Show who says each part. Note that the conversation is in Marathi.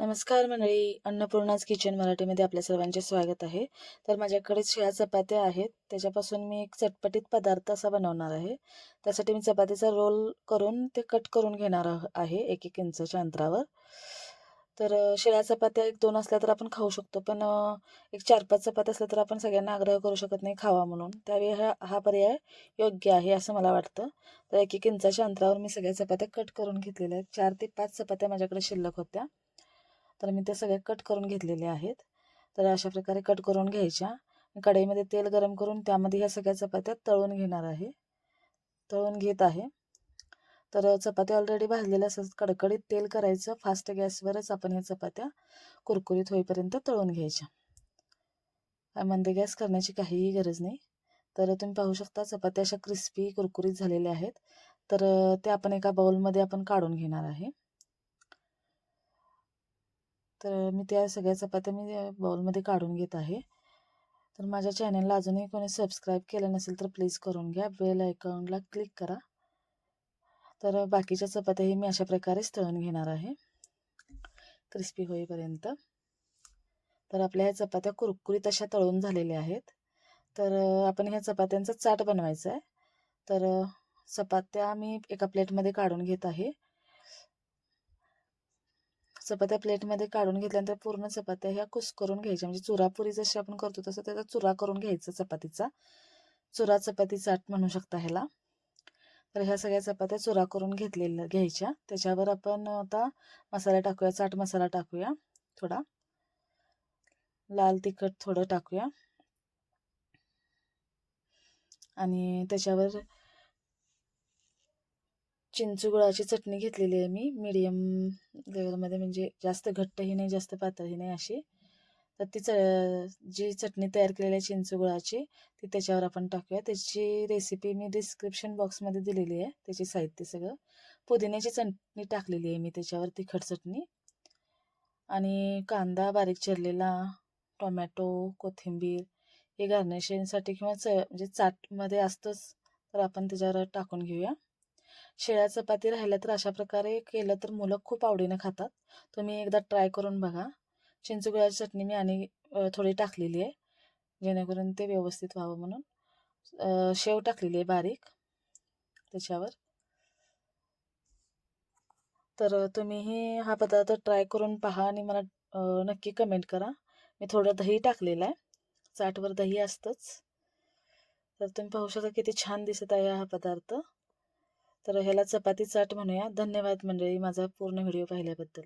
Speaker 1: नमस्कार मंडळी अन्नपूर्णाज किचन मराठीमध्ये आपल्या सर्वांचे स्वागत आहे. तर माझ्याकडे शिळ्या चपात्या आहेत. त्याच्यापासून मी एक चटपटीत पदार्थ असा बनवणार आहे. त्यासाठी मी चपातीचा रोल करून ते कट करून घेणार आहे एक एक इंचच्या अंतरावर. तर शिळ्या चपात्या एक दोन असल्या तर आपण खाऊ शकतो पण एक चार पाच चपात्या असल्या तर आपण सगळ्यांना आग्रह करू शकत नाही खावा म्हणून. त्यावेळी हा हा पर्याय योग्य आहे असं मला वाटतं. तर एक एक इंचाच्या अंतरावर मी सगळ्या चपात्या कट करून घेतलेल्या आहेत. चार ते पाच चपात्या माझ्याकडे शिल्लक होत्या. तर मी ते सगळे कट करून घेतलेले आहेत. तर अशा प्रकारे कट करून घ्यायच्या. कढईमध्ये तेल गरम करून त्यामध्ये ह्या सगळ्या चपात्या तळून घेणार आहे. तळून घेत आहे. तर चपात्या ऑलरेडी भाजलेल्या असतात. कडकडीत तेल करायचं. फास्ट गॅसवरच आपण ह्या चपात्या कुरकुरीत होईपर्यंत तळून घ्यायच्या. काय मंद गॅस करण्याची काहीही गरज नाही. तर तुम्ही पाहू शकता चपात्या अशा क्रिस्पी कुरकुरीत झालेल्या आहेत. तर ते आपण एका बाउलमध्ये आपण काढून घेणार आहे. तर मी त्या सगळ्या चपात्या मी बाउलमध्ये काढून घेत आहे. तर माझ्या चॅनलला अजूनही कोणी सबस्क्राईब केलं नसेल तर प्लीज करून घ्या. बेल आयकॉनला क्लिक करा. तर बाकीच्या चपात्याही मी अशा प्रकारेच तळून घेणार आहे. क्रिस्पी होईपर्यंत. तर आपल्या ह्या चपात्या कुरकुरीत अशा तळून झालेल्या आहेत. तर आपण ह्या चपात्यांचा चाट बनवायचा आहे. तर चपात्या मी एका प्लेटमध्ये काढून घेत आहे. चपात्या प्लेटमध्ये काढून घेतल्यानंतर पूर्ण चपात्या ह्या कुस्करून घ्यायच्या. म्हणजे चुरापुरी जशी आपण करतो तसं त्याचा चुरा करून घ्यायचा चपातीचा. चुरा चपाती चाट म्हणू शकता ह्याला. तर ह्या सगळ्या चपात्या चुरा करून घेतलेल्या घ्यायच्या. त्याच्यावर आपण आता मसाला टाकूया चाट मसाला टाकूया थोडा. लाल तिखट थोडं टाकूया. आणि त्याच्यावर चिंचुगुळाची चटणी घेतलेली आहे मी. मीडियम लेवलमध्ये म्हणजे जास्त घट्टही नाही जास्त पातळही नाही अशी. तर ती च जी चटणी तयार केलेली आहे चिंचुगुळाची ती त्याच्यावर आपण टाकूया. त्याची रेसिपी मी डिस्क्रिप्शन बॉक्समध्ये दिलेली आहे त्याची साहित्य सगळं. पुदिन्याची चटणी टाकलेली आहे मी त्याच्यावर तिखट चटणी. आणि कांदा बारीक चिरलेला टोमॅटो कोथिंबीर हे गार्निशिंगसाठी किंवा च म्हणजे चाटमध्ये असतंच तर आपण त्याच्यावर टाकून घेऊया. शिळ्या चपाती राहिल्या तर अशा प्रकारे केलं तर मुलं खूप आवडीनं खातात. तुम्ही एकदा ट्राय करून बघा. चिंचगुळाची चटणी मी आणि थोडी टाकलेली आहे जेणेकरून ते व्यवस्थित व्हावं म्हणून. शेव टाकलेली आहे बारीक त्याच्यावर. तर तुम्हीही हा पदार्थ ट्राय करून पहा आणि मला नक्की कमेंट करा. मी थोडं दही टाकलेलं आहे. चाटवर दही असतंच. तर तुम्ही पाहू शकता किती छान दिसत आहे हा पदार्थ. तर ह्याला चपाती चाट म्हणूया. धन्यवाद मंडळी माझा पूर्ण व्हिडिओ पाहिल्याबद्दल.